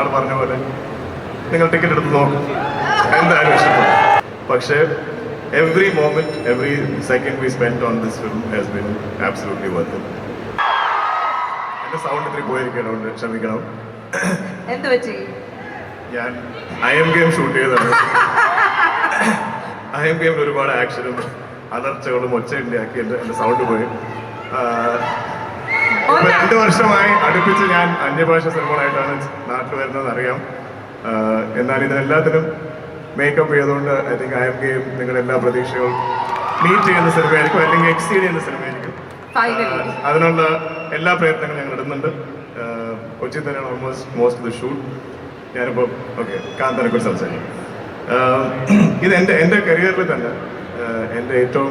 ഒരാൾ പറഞ്ഞ പോലെ നിങ്ങൾ ടിക്കറ്റ് എടുത്ത് നോക്കും. എന്തായാലും ഇഷ്ടപ്പെടും പക്ഷേ every moment every second we spend on this film has been absolutely worth എന്റെ സൗണ്ട് ഇത്തിരി പോയിരിക്കണം ക്ഷമിക്കണം. എന്ത് പറ്റി? ഞാൻ ഐ എം ഗെയിം ഷൂട്ട് ചെയ്തതാണ്. ഐ എം ഗെയിമിൽ ഒരുപാട് ആക്ഷനും അലർച്ചകളും ഒച്ചയുണ്ടാക്കി എന്റെ എന്റെ സൗണ്ട് പോയി. രണ്ട് വർഷമായി അടുപ്പിച്ച് ഞാൻ അന്യഭാഷ സിനിമകളായിട്ടാണ് നാട്ടിൽ വരുന്നത് അറിയാം എന്നാൽ ഇതിനെല്ലാത്തിനും മേക്കപ്പ് ചെയ്തുകൊണ്ട് I think I'm game നിങ്ങളുടെ എല്ലാ പ്രതീക്ഷകളും മീറ്റ് ചെയ്യുന്ന സിനിമയായിരിക്കും അല്ലെങ്കിൽ എക്സീഡ് ചെയ്യുന്ന സിനിമയായിരിക്കും. അതിനുള്ള എല്ലാ പ്രയത്നങ്ങളും ഞങ്ങൾ ഇടുന്നുണ്ട്. കൊച്ചി തന്നെയാണ് ഓൾമോസ്റ്റ് മോസ്റ്റ് ദ ഷൂട്ട് ഞാനിപ്പോൾ ഓക്കെ കാന്തനെ കുറിച്ച് സംസാരിക്കും. ഇത് എന്റെ എന്റെ കരിയറിൽ തന്നെ എന്റെ ഏറ്റവും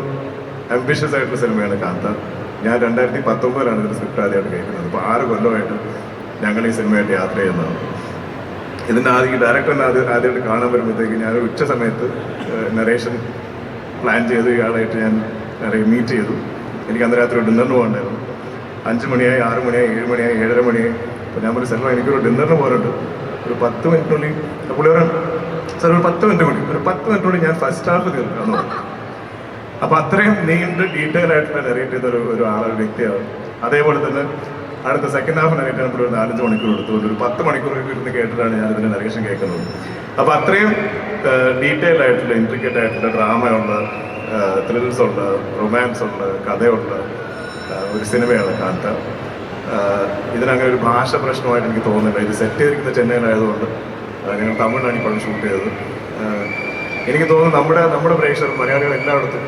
അംബിഷ്യസ് ആയിട്ടുള്ള സിനിമയാണ് കാന്ത. ഞാൻ രണ്ടായിരത്തി പത്തൊമ്പതിലാണ് ഇതിന്റെ സ്ക്രിപ്റ്റ് ആദ്യമായിട്ട് കേൾക്കുന്നത്. അപ്പോൾ ആറ് കൊല്ലമായിട്ട് ഞങ്ങൾ ഈ സിനിമയായിട്ട് യാത്ര ചെയ്യുന്നതാണ്. ഇതിന്റെ ആദ്യം ഡയറക്ടറിനെ ആദ്യം ആദ്യമായിട്ട് കാണാൻ വരുമ്പോഴത്തേക്ക് ഞാൻ ഉച്ച സമയത്ത് നറേഷൻ പ്ലാൻ ചെയ്ത് ഇയാളായിട്ട് ഞാൻ മീറ്റ് ചെയ്തു. എനിക്ക് അന്ന് രാത്രി ഡിന്നറിന് പോകണ്ടായിരുന്നു. അഞ്ച് മണിയായി ആറ് മണിയായി ഏഴ് മണിയായി ഏഴര മണിയായി. അപ്പോൾ ഞാൻ ഒരു സെൽവ എനിക്കൊരു ഡിന്നറിന് പോകാറുണ്ട് ഒരു പത്ത് മിനിറ്റിനുള്ളിൽ പുള്ളി പറഞ്ഞു സാർ ഒരു പത്ത് മിനിറ്റ് കൂടി ഒരു പത്ത് കൂടി ഞാൻ ഫസ്റ്റ് ഹാഫ് തീർക്കാമെന്ന് പറഞ്ഞു. അപ്പൊ അത്രയും നീണ്ട് ഡീറ്റെയിൽ ആയിട്ടുള്ള നെറേറ്റ് ചെയ്ത ഒരു ഒരു ആളൊരു വ്യക്തിയാണ് അതേപോലെ തന്നെ അടുത്ത സെക്കൻഡ് ഹാഫ് നെറേറ്റ് ചെയ്യുമ്പോൾ ഒരു നാലഞ്ച് മണിക്കൂർ എടുത്തു. ഒരു പത്ത് മണിക്കൂർ ഇരുന്ന് കേട്ടിട്ടാണ് ഞാൻ ഇതിന്റെ നരേഷൻ കേൾക്കുന്നത്. അപ്പൊ അത്രയും ഡീറ്റെയിൽ ആയിട്ടുള്ള ഇൻട്രിക്കറ്റ് ആയിട്ടുള്ള ഡ്രാമയുള്ള ത്രിൽസ് ഉണ്ട് റൊമാൻസ് ഉണ്ട് കഥയുണ്ട് ഒരു സിനിമയാണ് കാന്ത. ഇതിനങ്ങനെ ഒരു ഭാഷ പ്രശ്നമായിട്ട് എനിക്ക് തോന്നുന്നില്ല. ഇത് സെറ്റ് ചെയ്തിരിക്കുന്ന ചെന്നൈയിലായതുകൊണ്ട് ഞങ്ങൾ തമിഴിലാണ് ഇപ്പോഴും ഷൂട്ട് ചെയ്തത്. എനിക്ക് തോന്നുന്നു നമ്മുടെ നമ്മുടെ പ്രേക്ഷകർ മലയാളികൾ എല്ലായിടത്തും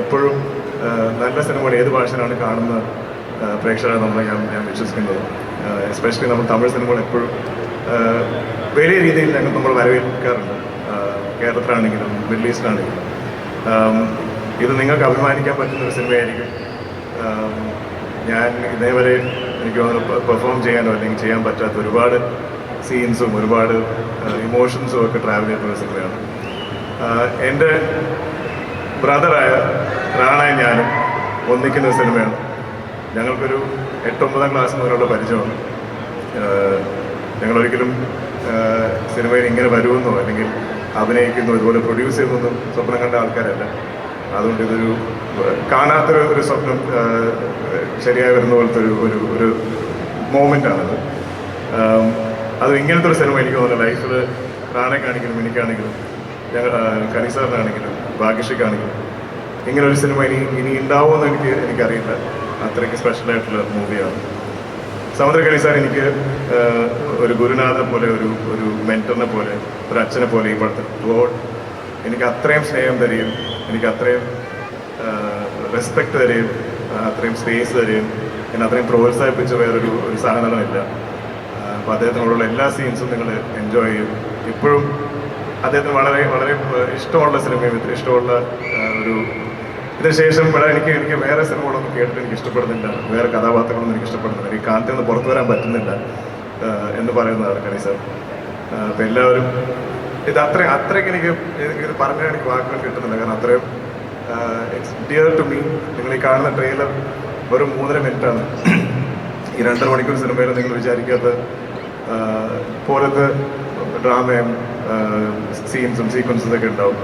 എപ്പോഴും നല്ല സിനിമകൾ ഏത് ഭാഷയിലാണ് കാണുന്ന പ്രേക്ഷകരെ നമ്മൾ ഞാൻ ഞാൻ വിശ്വസിക്കുന്നത്. എസ്പെഷ്യലി നമ്മൾ തമിഴ് സിനിമകൾ എപ്പോഴും വലിയ രീതിയിൽ ഞങ്ങൾ നമ്മൾ വരവേൽക്കാറുണ്ട്. കേരളത്തിലാണെങ്കിലും മിഡിൽ ഈസ്റ്റിലാണെങ്കിലും. ഇത് നിങ്ങൾക്ക് അഭിമാനിക്കാൻ പറ്റുന്ന ഒരു സിനിമയായിരിക്കും. ഞാൻ ഇതേവരെ എനിക്ക് തോന്നുന്നു പെർഫോം ചെയ്യാനോ അല്ലെങ്കിൽ ചെയ്യാൻ പറ്റാത്ത ഒരുപാട് സീൻസും ഒരുപാട് ഇമോഷൻസും ഒക്കെ ട്രാവൽ ചെയ്തിട്ടുള്ള സിനിമയാണ്. ആഹ് എന്റെ ബ്രദറായ റാണയും ഞാനും ഒന്നിക്കുന്ന സിനിമയാണ്. ഞങ്ങൾക്കൊരു എട്ടൊമ്പതാം ക്ലാസ് മുതലുള്ള പരിചയമാണ്. ഞങ്ങളൊരിക്കലും സിനിമയിൽ ഇങ്ങനെ വരുമെന്നോ അല്ലെങ്കിൽ അഭിനയിക്കുന്നോ ഇതുപോലെ പ്രൊഡ്യൂസ് ചെയ്യുന്നൊന്നും സ്വപ്നം കണ്ട ആൾക്കാരല്ല. അതുകൊണ്ട് ഇതൊരു കാണാത്തൊരു ഒരു സ്വപ്നം ശരിയായി വരുന്ന പോലത്തെ ഒരു ഒരു ഒരു മോമെന്റാണത് അത് ഇങ്ങനത്തെ ഒരു സിനിമ എനിക്ക് തോന്നുന്നു. ലൈഫിൽ റാണയ്ക്കാണെങ്കിലും എനിക്കാണെങ്കിലും ഞങ്ങൾ കനിസാറിനാണെങ്കിലും ഭാഗ്യശ്രീക്കാണെങ്കിലും ഇങ്ങനെ ഒരു സിനിമ ഇനി ഇനി ഉണ്ടാവുമെന്ന് എനിക്ക് എനിക്കറിയില്ല. അത്രയ്ക്ക് സ്പെഷ്യൽ ആയിട്ടുള്ള മൂവിയാണ് സമുദ്രകളി സാർ എനിക്ക് ഒരു ഗുരുനാഥനെ പോലെ ഒരു ഒരു മെന്ററിനെ പോലെ ഒരു അച്ഛനെ പോലെ ഈ പടത്തിൽ ഗോഡ് എനിക്ക് അത്രയും സ്നേഹം തരികയും എനിക്ക് അത്രയും റെസ്പെക്ട് തരികയും അത്രയും സ്പേസ് തരികയും എന്നെ അത്രയും പ്രോത്സാഹിപ്പിച്ച വേറൊരു ഒരു സാധനമില്ല അപ്പോൾ അദ്ദേഹത്തിനോടുള്ള എല്ലാ സീൻസും നിങ്ങൾ എൻജോയ് ചെയ്യും. ഇപ്പോഴും അദ്ദേഹത്തിന് വളരെ വളരെ ഇഷ്ടമുള്ള സിനിമയും ഇത്ര ഇഷ്ടമുള്ള ഒരു ഇതിനുശേഷം ഇവിടെ എനിക്ക് എനിക്ക് വേറെ സിനിമകളൊന്നും കേട്ടിട്ട് എനിക്ക് ഇഷ്ടപ്പെടുന്നില്ല. വേറെ കഥാപാത്രങ്ങളൊന്നും എനിക്ക് ഇഷ്ടപ്പെടുന്നില്ല. എനിക്ക് കാന്തി ഒന്ന് പുറത്തു വരാൻ പറ്റുന്നില്ല എന്ന് പറയുന്നതാണ് കണി സാർ. അപ്പം എല്ലാവരും ഇത് അത്രയും അത്രയ്ക്ക് എനിക്ക് ഇത് പറഞ്ഞാൽ എനിക്ക് വാക്കുകൾ കിട്ടുന്നില്ല. കാരണം അത്രയും ഇറ്റ്സ് ഡിയർ ടു മീ നിങ്ങൾ ഈ കാണുന്ന ട്രെയിലർ വെറും മൂന്നര മിനിറ്റാണ്. ഈ രണ്ടര മണിക്കൂർ സിനിമയിൽ നിങ്ങൾ വിചാരിക്കാത്ത പോലത്തെ ഡ്രാമയും സീൻസും സീക്വൻസും ഒക്കെ ഉണ്ടാവും.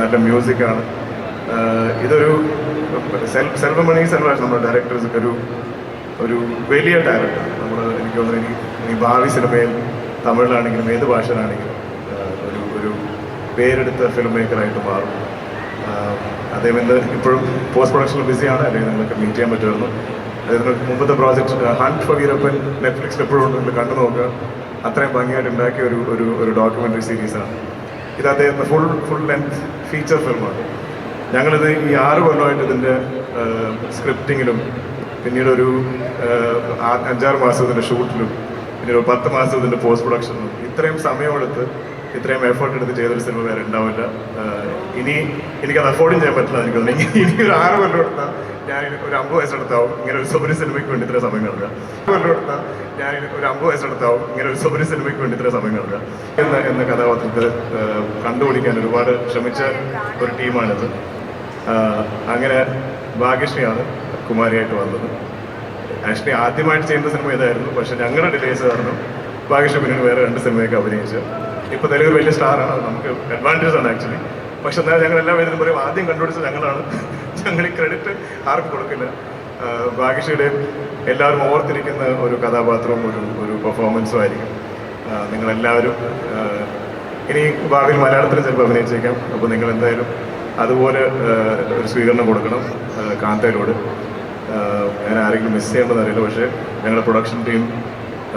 നല്ല മ്യൂസിക്കാണ് ഇതൊരു സെൽഫ് സെൽവമണി സെൽവാഷ് നമ്മുടെ ഡയറക്ടേഴ്സ് ഒക്കെ ഒരു ഒരു വലിയ ഡയറക്ടർ നമ്മൾ എനിക്ക് തോന്നുന്നു ഇനി ഭാവി സിനിമയിൽ തമിഴിലാണെങ്കിലും ഏത് ഭാഷയിലാണെങ്കിലും ഒരു ഒരു പേരെടുത്ത ഫിലിം മേക്കറായിട്ട് മാറും. അദ്ദേഹം ഇപ്പോഴും പോസ്റ്റ് പ്രൊഡക്ഷനിൽ ബിസിയാണ് അല്ലെങ്കിൽ നിങ്ങൾക്ക് മീറ്റ് ചെയ്യാൻ പറ്റുമായിരുന്നു. അദ്ദേഹത്തിന് മുമ്പത്തെ പ്രോജക്റ്റ് ഹണ്ട് ഫോർ വീരപ്പൻ നെറ്റ്ഫ്ലിക്സിൽ എപ്പോഴും ഉണ്ട്. നിങ്ങൾ കണ്ടു നോക്കുക. അത്രയും ഭംഗിയായിട്ട് ഉണ്ടാക്കിയ ഒരു ഒരു ഒരു ഡോക്യുമെന്ററി സീരീസാണ് ഇത് അദ്ദേഹം ഫുൾ ഫുൾ ലെങ്ത് ഫീച്ചർ ഫിലിമാണ് ഞങ്ങളിത് ഈ ആറ് കൊല്ലമായിട്ട് ഇതിന്റെ സ്ക്രിപ്റ്റിങ്ങിലും പിന്നീട് ഒരു അഞ്ചാറ് മാസം ഇതിന്റെ ഷൂട്ടിലും പിന്നീട് പത്ത് മാസം ഇതിന്റെ പോസ്റ്റ് പ്രൊഡക്ഷനിലും ഇത്രയും സമയമെടുത്ത് ഇത്രയും എഫേർട്ട് എടുത്ത് ചെയ്തൊരു സിനിമ വേറെ ഉണ്ടാവില്ല. ഇനി എനിക്കത് അഫോർഡും ചെയ്യാൻ പറ്റില്ല എനിക്ക് തോന്നുന്നു. ഇനി ഒരു ആറ് കൊല്ലം എടുത്താൽ ഞാൻ ഒരു അമ്പത് വയസ്സെടുത്താവും ഇങ്ങനെ ഒരു ഒരു സിനിമയ്ക്ക് വേണ്ടി ഇത്ര സമയം കിടക്കുക. കൊല്ലം എടുത്താൽ ഞാൻ ഒരു അമ്പത് വയസ്സെടുത്താവും ഇങ്ങനെ ഒരു ഒരു സിനിമയ്ക്ക് വേണ്ടി ഇത്ര സമയം കിടക്കുക. എന്ന എന്ന കഥാപാത്രത്തെ കണ്ടുപിടിക്കാൻ ഒരുപാട് ശ്രമിച്ച ഒരു ടീമാണിത്. അങ്ങനെ ഭാഗ്യശ്രീയാണ് കുമാരിയായിട്ട് വന്നത്. ആക്ച്വലി ആദ്യമായിട്ട് ചെയ്യുന്ന സിനിമ ഇതായിരുന്നു പക്ഷെ ഞങ്ങളുടെ ഡിലേസ് കാരണം ഭാഗ്യശ്രീ പിന്നീട് വേറെ രണ്ട് സിനിമയൊക്കെ അഭിനയിച്ചു. ഇപ്പൊ തെലുങ്ക് വലിയ സ്റ്റാറാണ് നമുക്ക് അഡ്വാന്റേജ് ആണ് ആക്ച്വലി പക്ഷെ എന്നാൽ ഞങ്ങൾ എല്ലാ പേരും പറയും ആദ്യം കണ്ടുപിടിച്ചത് ഞങ്ങളാണ്. ഞങ്ങൾ ഈ ക്രെഡിറ്റ് ആർക്കും കൊടുക്കില്ല. ആ, ഭാഗ്യശ്രീയുടെ എല്ലാവരും ഓർത്തിരിക്കുന്ന ഒരു കഥാപാത്രവും ഒരു ഒരു പെർഫോമൻസും ആയിരിക്കും. നിങ്ങളെല്ലാവരും ഇനി ഭാവിയിൽ മലയാളത്തിൽ ചിലപ്പോൾ അഭിനയിച്ചേക്കാം. അപ്പോൾ നിങ്ങൾ എന്തായാലും അതുപോലെ ഒരു സ്വീകരണം കൊടുക്കണം കാന്തയിലൂടെ. ഞാൻ ആരെങ്കിലും മിസ് ചെയ്യേണ്ടതെന്നറിയില്ല പക്ഷേ ഞങ്ങളുടെ പ്രൊഡക്ഷൻ ടീം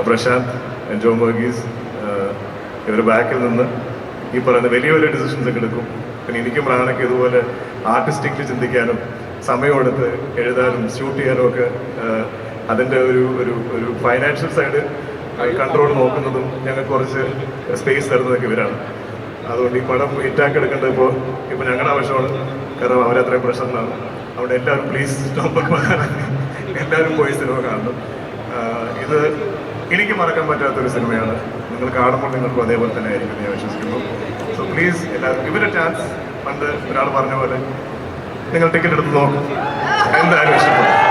പ്രശാന്ത് ജോം വർഗീസ് ഇവർ ബാക്കിൽ നിന്ന് ഈ പറയുന്ന വലിയ വലിയ ഡിസിഷൻസ് ഒക്കെ എടുക്കും. പിന്നെ എനിക്കും റാണയ്ക്ക് ഇതുപോലെ ആർട്ടിസ്റ്റിക്കലി ചിന്തിക്കാനും സമയമെടുത്ത് എഴുതാനും ഷൂട്ട് ചെയ്യാനും ഒക്കെ അതിന്റെ ഒരു ഒരു ഒരു ഫൈനാൻഷ്യൽ സൈഡ് കൺട്രോൾ നോക്കുന്നതും ഞങ്ങൾക്ക് കുറച്ച് സ്പേസ് തരുന്നതൊക്കെ ഇവരാണ്. അതുകൊണ്ട് ഈ പടം ഹിറ്റാക്കി എടുക്കേണ്ടത് ഇപ്പോൾ ഇപ്പോൾ ഞങ്ങളുടെ ആവശ്യമാണ്. കാരണം അവരത്രയും പ്രശ്നങ്ങളാണ് അവിടെ എല്ലാവരും പ്ലീസ് എല്ലാവരും പോയി സിനിമ കാണണം. ഇത് എനിക്ക് മറക്കാൻ പറ്റാത്തൊരു സിനിമയാണ്. നിങ്ങൾ കാണുമ്പോൾ നിങ്ങൾക്കും അതേപോലെ തന്നെ ആയിരിക്കും ഞാൻ വിശ്വസിക്കുന്നു. സോ പ്ലീസ് എല്ലാവരും ഇവരെ ചാൻസ് പണ്ട് ഒരാൾ പറഞ്ഞ പോലെ നിങ്ങൾ ടിക്കറ്റ് എടുത്ത് നോക്കും. എന്തായാലും ഇഷ്ടപ്പെടും.